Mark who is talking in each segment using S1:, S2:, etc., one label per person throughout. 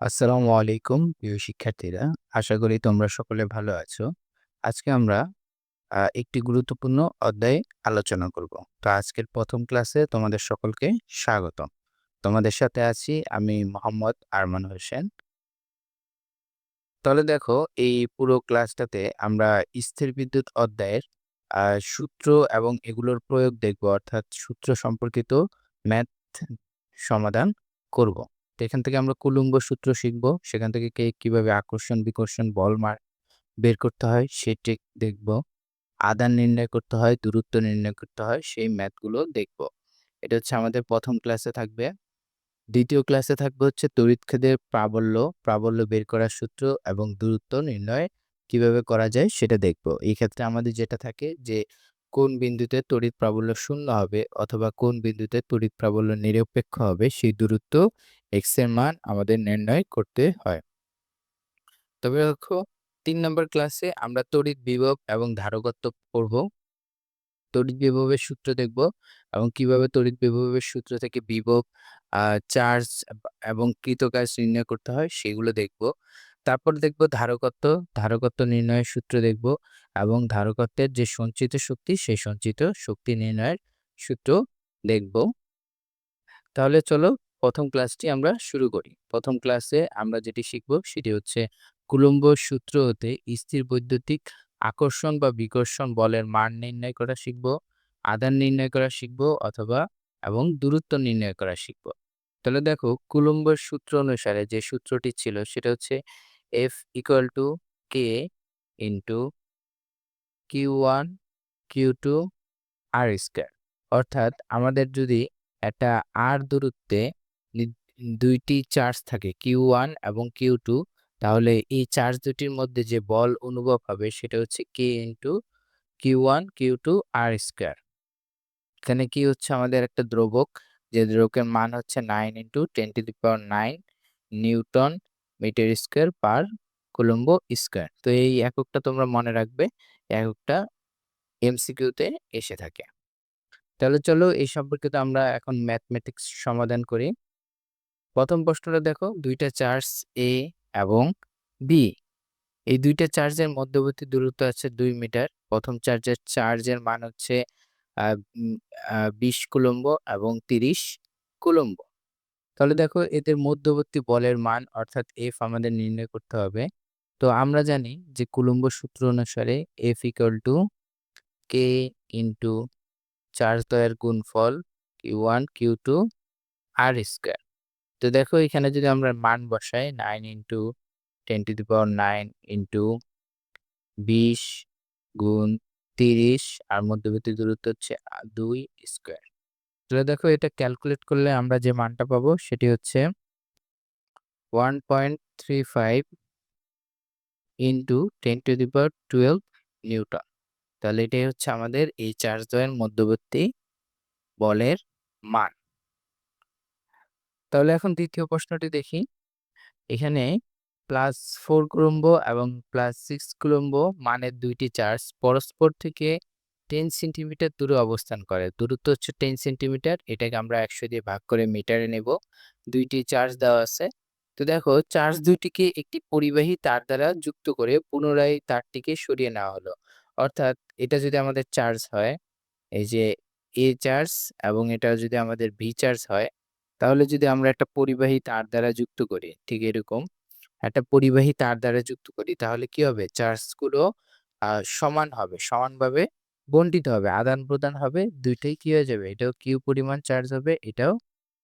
S1: আসসালামু আলাইকুম, প্রিয় শিক্ষার্থীরা। আশা করি তোমরা সকলে ভালো আছো। আজকে আমরা একটি গুরুত্বপূর্ণ অধ্যায়ে আলোচনা করব। তো আজকের প্রথম ক্লাসে তোমাদের সকলকে স্বাগতম। তোমাদের সাথে আছি আমি মোহাম্মদ আরমান হোসেন। তাহলে দেখো, এই পুরো ক্লাসটাতে আমরা স্থির বিদ্যুৎ অধ্যায়ের সূত্র এবং এগুলোর প্রয়োগ দেখব, অর্থাৎ সূত্র সম্পর্কিত ম্যাথ সমাধান করব। তো এখান থেকে আমরা কুলুম্ব সূত্র শিখব। সেখান থেকে কে কীভাবে আকর্ষণ, বিকর্ষণ, বল মার বের করতে হয় সেটি দেখব। আদান নির্ণয় করতে হয়, দূরত্ব নির্ণয় করতে হয় সেই ম্যাথগুলো দেখব। এটা হচ্ছে আমাদের প্রথম ক্লাসে থাকবে। দ্বিতীয় ক্লাসে থাকবে হচ্ছে তড়িৎক্ষেদের প্রাবল্য, প্রাবল্য বের করার সূত্র এবং দূরত্ব নির্ণয় কীভাবে করা যায় সেটা দেখব। এই ক্ষেত্রে আমাদের যেটা থাকে যে কোন বিন্দুতে তড়িৎ প্রাবল্য শূন্য হবে অথবা কোন বিন্দুতে তড়িৎ প্রাবল্য নিরপেক্ষ হবে সেই দূরত্ব x এর মান আমাদের নির্ণয় করতে হয়। তবে দেখো ৩ নম্বর ক্লাসে আমরা তড়িৎ বিভব এবং ধারকত্ব পড়ব। তড়িৎ বিভবের সূত্র দেখব এবং কীভাবে তড়িৎ বিভবের সূত্র থেকে বিভব, চার্জ এবং কৃতকাজ নির্ণয় করতে হয় সেগুলো দেখব। তারপর দেখব ধারকত্ব, ধারকত্ব নির্ণয়ের সূত্র দেখব এবং ধারকত্বের যে সঞ্চিত শক্তি সেই সঞ্চিত শক্তি নির্ণয়ের সূত্র দেখব। তাহলে চলো ১ম ক্লাসটি আমরা শুরু করি। ১ম ক্লাসে আমরা যেটি শিখব সেটি হচ্ছে কুলম্ব সূত্র হতে স্থির বৈদ্যুতিক আকর্ষণ বা বিকর্ষণ বলের মান নির্ণয় করা শিখব, আদান নির্ণয় করা শিখব অথবা এবং দূরত্ব নির্ণয় করা শিখব। তাহলে দেখো কুলম্বের সূত্র অনুসারে যে সূত্রটি ছিল সেটা হচ্ছে F equal to K into Q1 Q2 R square অর্থাৎ আমাদের যদি একটা R দূরত্বে নি ২ টি চার্জ থাকে Q1 এবং Q2 তাহলে এই চার্জ দুটির মধ্যে যে বল অনুভব হবে সেটা হচ্ছে K into Q1 Q2 R square. এখানে কি হচ্ছে আমাদের একটা দ্রবক, যে দ্রবকের মান হচ্ছে 9 into 10 to the power 9 newton metre square per coulomb square. তো এই এককটা তোমরা মনে রাখবে। এককটা এমসিকিউতে এসে থাকে। তাহলে চলো এই সম্পর্কিত আমরা এখন ম্যাথমেটিক্স সমাধান করি। প্রথম প্রশ্নটা দেখো, দুইটা চার্জ এ এবং বি এই দুইটা চার্জের মধ্যবর্তী দূরত্ব আছে দুই মিটার। প্রথম চার্জের চার্জের মান হচ্ছে ২০ কুলম্ব এবং ৩০ কুলম্ব। তাহলে দেখো, এদের মধ্যবর্তী বলের মান অর্থাৎ এফ আমাদের নির্ণয় করতে হবে। তো আমরা জানি যে কুলম্ব সূত্র অনুসারে F equal to K into charge দ্বয়ের গুণফল Q1 Q2 R স্কয়ার। তো দেখো এখানে যদি আমরা মান বসাই nine into 10 to the power 9 into ২০ গুণ ৩০ আর মধ্যবর্তী দূরত্ব হচ্ছে দুই স্কোয়ার তাহলে দেখো এটা ক্যালকুলেট করলে আমরা যে মানটা পাবো সেটি হচ্ছে 1.35 into 10 to the power 12 newton. তাহলে এটাই হচ্ছে আমাদের এই চার্জ দ্বয়ের মধ্যবর্তী বলের মান। তাহলে এখন দ্বিতীয় প্রশ্নটি দেখি। এখানে প্লাস ফোর কুলম্ব এবং প্লাস সিক্স কুলম্ব মানের দুইটি চার্জ পরস্পর থেকে টেন সেন্টিমিটার দূরে অবস্থান করে। দূরত্ব হচ্ছে টেন সেন্টিমিটার। এটাকে আমরা ১০০ দিয়ে ভাগ করে মিটারে নেব। দুইটি চার্জ দেওয়া আছে। তো দেখো চার্জ দুইটিকে একটি পরিবাহী তার দ্বারা যুক্ত করে পুনরায় তারটিকে সরিয়ে নেওয়া হলো। অর্থাৎ এটা যদি আমাদের চার্জ হয়, এই যে এ চার্জ এবং এটা যদি আমাদের ভি চার্জ হয়, তাহলে যদি আমরা একটা পরিবাহী তার দ্বারা যুক্ত করি, ঠিক এরকম একটা পরিবাহী তার দ্বারা যুক্ত করি তাহলে কি হবে? চার্জগুলো সমান হবে, সমানভাবে বন্টিত হবে, আদান-প্রদান হবে। দুইটাই কি হয়ে যাবে? এটাও Q পরিমাণ চার্জ হবে, এটাও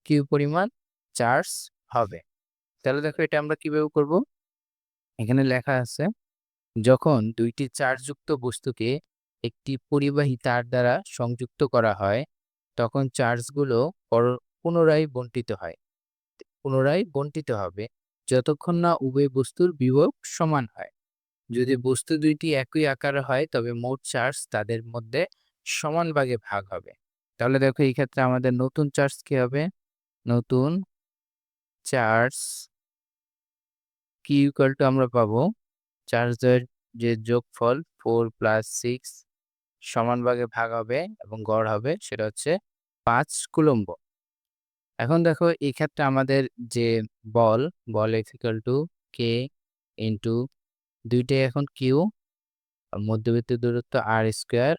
S1: Q পরিমাণ চার্জ হবে। তাহলে দেখো এটা আমরা কীভাবে করব? এখানে লেখা আছে যখন ২ টি চার্জযুক্ত বস্তুকে একটি পরিবাহী তার দ্বারা সংযুক্ত করা হয়, তখন চার্জগুলো পুনরায় বন্টিত হয়। পুনরায় বন্টিত হবে যতক্ষণ না উভয় বস্তুর বিভব সমান হয়। যদি বস্তু দুইটি একই আকারের হয়, তবে মোট চার্জ তাদের মধ্যে সমান ভাগে ভাগ হবে। তাহলে দেখো এই ক্ষেত্রে আমাদের নতুন চার্জ কি হবে? নতুন চার্জ Q ইকুয়াল টু আমরা পাবো চার্জের যে যোগফল ফোর প্লাস সিক্স সমান ভাগে ভাগ হবে এবং গড় হবে সেটা হচ্ছে পাঁচ কুলম্ব। এখন দেখো, এই ক্ষেত্রে আমাদের যে বল বল ইকুয়াল টু কে ইন্টু দুইটাই এখন কিউ মধ্যবর্তী দূরত্ব আর স্কোয়ার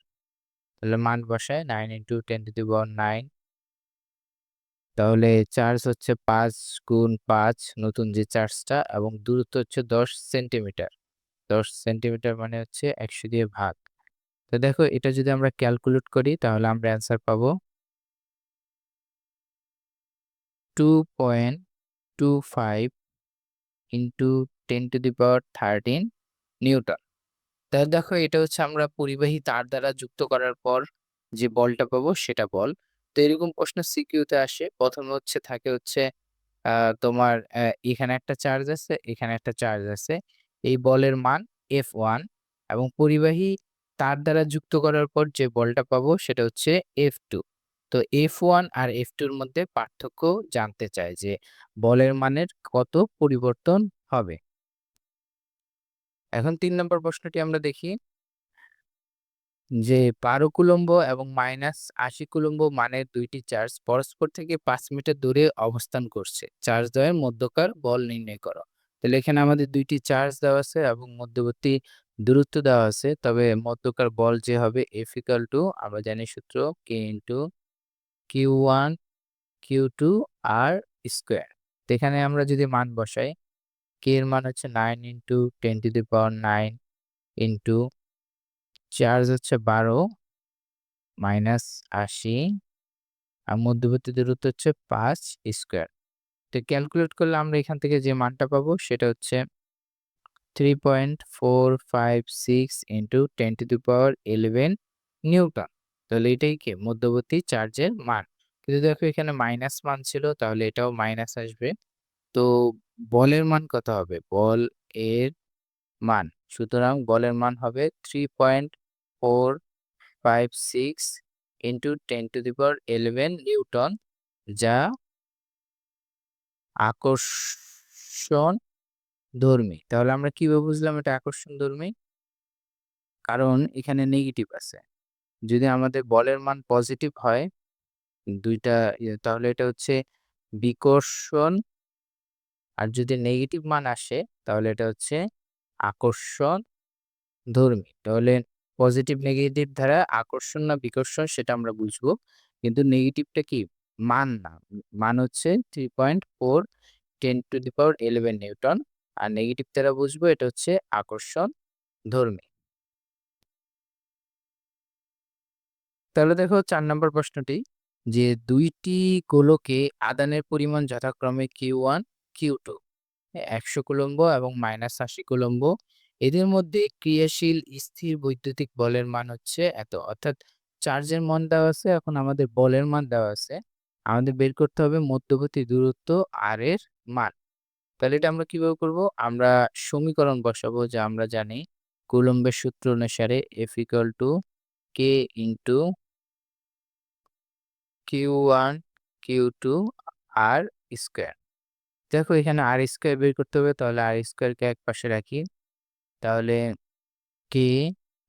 S1: তাহলে মান বসায় nine into ten to the power nine তাহলে চার্জ হচ্ছে পাঁচ গুণ পাঁচ, নতুন যে চার্জটা এবং দূরত্ব হচ্ছে দশ সেন্টিমিটার দশ সেন্টিমিটার মানে হচ্ছে একশো দিয়ে ভাগ, তো দেখো, এটা যদি আমরা ক্যালকুলেট করি, তাহলে আমরা অ্যান্সার পাবো two point two five into ten to the power thirteen newton তাহলে দেখো এটা হচ্ছে আমরা পরিবাহী তার দ্বারা যুক্ত করার পর যে বলটা পাবো সেটা বল। তো এরকম প্রশ্ন সিকিউতে আসে। প্রথমে হচ্ছে থাকে হচ্ছে তোমার এখানে একটা চার্জ আছে, এখানে একটা চার্জ আছে। এই বলের মান এফ ওয়ান এবং পরিবাহী তার দ্বারা যুক্ত করার পর যে বলটা পাবো সেটা হচ্ছে এফ টু তো এফ ওয়ান আর এফ টুর মধ্যে পার্থক্য জানতে চায় যে বলের মানের কত পরিবর্তন হবে? এখন তিন নম্বর প্রশ্নটি আমরা দেখি। যে বারো কুলম্ব এবং মাইনাস আশি কুলম্ব মানের দুইটি চার্জ পরস্পর থেকে পাঁচ মিটার দূরে অবস্থান করছে। চার্জ দ্বয়ের মধ্যকার বল নির্ণয় করো। তাহলে এখানে আমাদের দুইটি চার্জ দেওয়া আছে এবং মধ্যবর্তী দূরত্ব দেওয়া আছে। তবে মধ্যকার বল যে হবে এফ টু আমরা জানি সূত্র K into Q one, Q two R square. এখানে আমরা যদি মান বসাই কে এর মান হচ্ছে nine into ten to the power nine into charge হচ্ছে বারো মাইনাস আশি, আর মধ্যবর্তী দূরত্ব হচ্ছে পাঁচ স্কোয়ার। তো ক্যালকুলেট করলে আমরা এখান থেকে যে মানটা পাবো সেটা হচ্ছে three point four five six into ten to the power eleven newton. তাহলে এটাই কি? মধ্যবর্তী চার্জের মান। কিন্তু দেখো এখানে মাইনাস মান ছিল, তাহলে এটাও মাইনাস আসবে। তো বলের মান কত হবে? বল এর মান। সুতরাং বলের মান হবে three point four five six into ten to the power eleven newton যা আকর্ষণ ধর্মী। তাহলে আমরা কীভাবে বুঝলাম এটা আকর্ষণ ধর্মী? কারণ এখানে নেগেটিভ আছে। যদি আমাদের বলের মান পজিটিভ হয় দুইটা ইয়ে, তাহলে এটা হচ্ছে বিকর্ষণ। আর যদি নেগেটিভ মান আসে তাহলে এটা হচ্ছে আকর্ষণ ধর্মী। তাহলে পজিটিভ নেগেটিভ দ্বারা আকর্ষণ না বিকর্ষণ সেটা আমরা বুঝব। কিন্তু নেগেটিভটা কি? মান না। মান হচ্ছে three point four ten to the power eleven newton R negative দ্বারা বুঝব এটা হচ্ছে আকর্ষণ ধর্মী। তাহলে দেখো চার নম্বর প্রশ্নটি, যে দুইটি গোলকে আদানের পরিমাণ যথাক্রমে কিউ ওয়ান কিউ টু একশো কুলম্ব এবং মাইনাস আশি কুলম্ব। এদের মধ্যে ক্রিয়াশীল স্থির বৈদ্যুতিক বলের মান হচ্ছে এত। অর্থাৎ চার্জের মান দেওয়া আছে, এখন আমাদের বলের মান দেওয়া আছে। আমাদের বের করতে হবে মধ্যবর্তী দূরত্ব আর এর মান। তাহলে এটা আমরা কীভাবে করব? আমরা সমীকরণ বসাবো যা আমরা জানি। কুলম্বের সূত্র অনুসারে F to K into Q one Q two R square দেখো এখানে আর স্কোয়ার বের করতে হবে, তাহলে আর স্কোয়ারকে এক পাশে রাখি। তাহলে K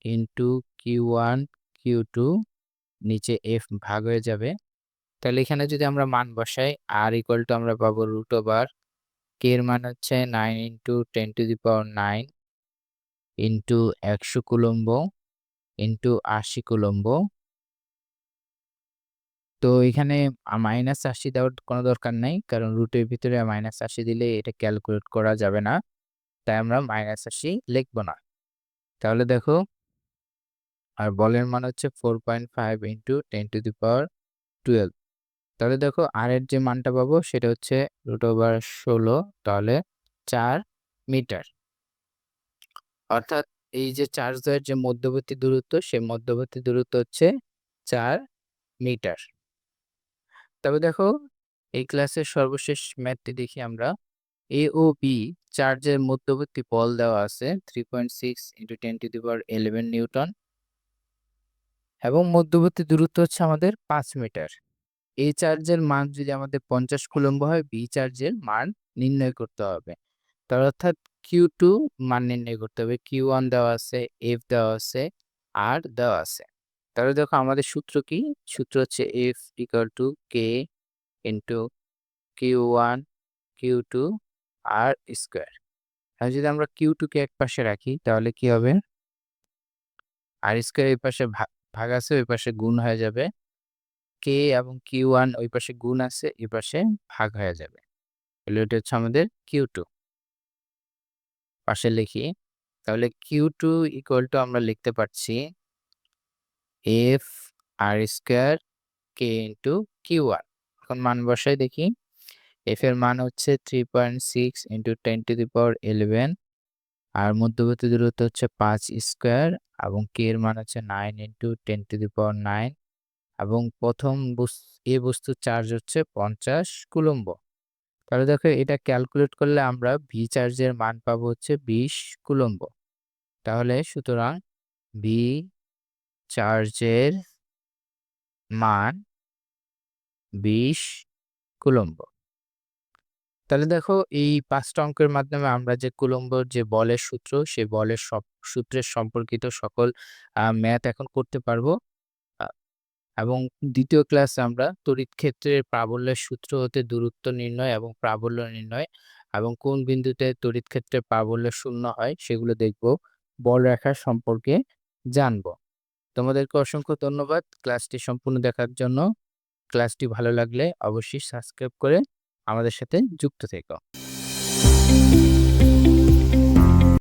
S1: into Q one Q two নিচে এফ ভাগ হয়ে যাবে। তাহলে এখানে যদি আমরা মান বসাই আর ইকুয়াল টু আমরা পাবো রুট ওভার কে এর মান হচ্ছে nine into ten to the power nine into একশো কুলম্ব ইন্টু আশি কুলম্ব। তো এখানে মাইনাস আশি দেওয়ার কোনো দরকার নাই। কারণ রুটের ভিতরে মাইনাস আশি দিলে এটা ক্যালকুলেট করা যাবে না। তাই আমরা মাইনাস আশি লিখব না। তাহলে দেখো, আর বলের মান হচ্ছে four point five into ten to the power twelve তাহলে দেখো আর এর যে মানটা পাবো সেটা হচ্ছে রুট ওভার ষোলো, তাহলে চার মিটার। অর্থাৎ এই যে চার্জ দ্বয়ের যে মধ্যবর্তী দূরত্ব, সে মধ্যবর্তী দূরত্ব হচ্ছে চার মিটার। তবে দেখো, এই ক্লাসের সর্বশেষ ম্যাথটি দেখি আমরা। এ ও বি চার্জের মধ্যবর্তী বল দেওয়া আছে three point six into ten to the power eleven newton এবং মধ্যবর্তী দূরত্ব হচ্ছে আমাদের পাঁচ মিটার। এই চার্জের মান যদি আমাদের পঞ্চাশ কুলম্ব হয় বি চার্জের মান নির্ণয় করতে হবে। তার অর্থাৎ কিউ টু মান নির্ণয় করতে হবে। কিউ ওয়ান দেওয়া আছে এফ দেওয়া আছে আর দেওয়া আছে। তাহলে দেখো আমাদের সূত্র কি? সূত্র হচ্ছে F equal to K into Q one Q two R square আর যদি আমরা কিউ টুকে এক পাশে রাখি, তাহলে কি হবে? আর স্কোয়ার এই পাশে ভাগ আছে, ওই পাশে গুণ হয়ে যাবে। কে এবং কিউ ওয়ান ওই পাশে গুণ আছে এই পাশে ভাগ হয়ে যাবে। তাহলে এটা হচ্ছে আমাদের কিউ টু পাশে লিখি। তাহলে কিউ টু ইকুয়াল টু আমরা লিখতে পারছি F R square K into Q one এখন মান বসাই দেখি। এফ এর মান হচ্ছে three point six into ten to the power eleven. আর মধ্যবর্তী দূরত্ব হচ্ছে পাঁচ স্কোয়ার এবং কে এর মান হচ্ছে nine into ten to the power nine. এবং প্রথম এ বস্তুর চার্জ হচ্ছে পঞ্চাশ কুলম্ব। তাহলে দেখো এটা ক্যালকুলেট করলে আমরা ভি চার্জের মান পাবো হচ্ছে বিশ কুলম্ব। তাহলে সুতরাং ভি চার্জের মান বিশ কুলম্ব। তাহলে দেখো এই পাঁচটা অঙ্কের মাধ্যমে আমরা যে কুলম্বর যে বলের সূত্র সে বলের সব সূত্রের সম্পর্কিত সকল ম্যাথ এখন করতে পারব। এবং দ্বিতীয় ক্লাসে আমরা তড়িৎ ক্ষেত্রের প্রাবল্যের সূত্র হতে দূরত্ব নির্ণয় এবং প্রাবল্য নির্ণয় এবং কোন বিন্দুতে তড়িৎ ক্ষেত্রের প্রাবল্য শূন্য হয় সেগুলো দেখব। বল রেখার সম্পর্কে জানব। তোমাদেরকে অসংখ্য ধন্যবাদ ক্লাসটি সম্পূর্ণ দেখার জন্য। ক্লাসটি ভালো লাগলে অবশ্যই সাবস্ক্রাইব করে আমাদের সাথে যুক্ত থেকো।